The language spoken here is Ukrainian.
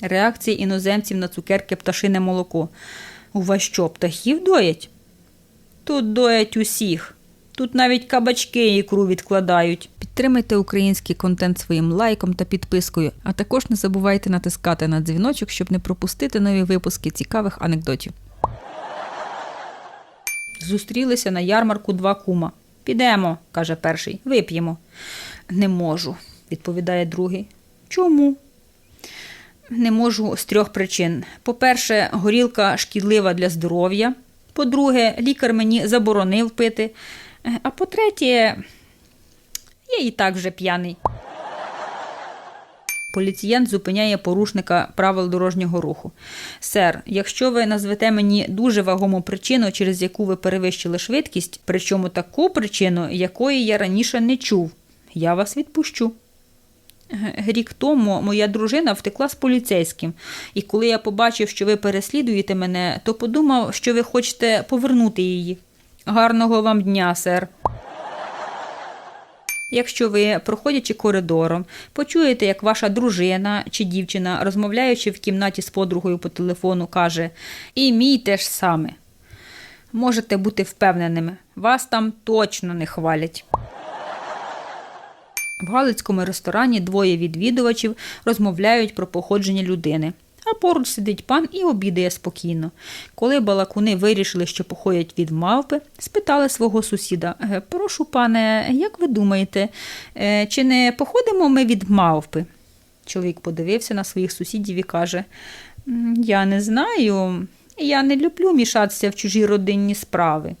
Реакція іноземців на цукерки пташине молоко. У вас що, птахів доять? Тут доять усіх. Тут навіть кабачки ікру відкладають. Підтримайте український контент своїм лайком та підпискою, а також не забувайте натискати на дзвіночок, щоб не пропустити нові випуски цікавих анекдотів. Зустрілися на ярмарку два кума. Підемо, каже перший, вип'ємо. Не можу, відповідає другий. Чому? Не можу з трьох причин. По-перше, горілка шкідлива для здоров'я. По-друге, лікар мені заборонив пити. Е, А по-третє, я і так вже п'яний. Поліцієнт зупиняє порушника правил дорожнього руху. Сер, якщо ви назвете мені дуже вагому причину, через яку ви перевищили швидкість, причому таку причину, якої я раніше не чув, я вас відпущу. Рік тому моя дружина втекла з поліцейським, і коли я побачив, що ви переслідуєте мене, то подумав, що ви хочете повернути її. Гарного вам дня, сер. Якщо ви, проходячи коридором, почуєте, як ваша дружина чи дівчина, розмовляючи в кімнаті з подругою по телефону, каже І мій теж саме. Можете бути впевненими, вас там точно не хвалять. В Галицькому ресторані двоє відвідувачів розмовляють про походження людини. А поруч сидить пан і обідає спокійно. Коли балакуни вирішили, що походять від мавпи, спитали свого сусіда: «Е, Прошу, пане, як ви думаєте, е, чи не походимо ми від мавпи? Чоловік подивився на своїх сусідів і каже: Я не знаю. Я не люблю мішатися в чужі родинні справи.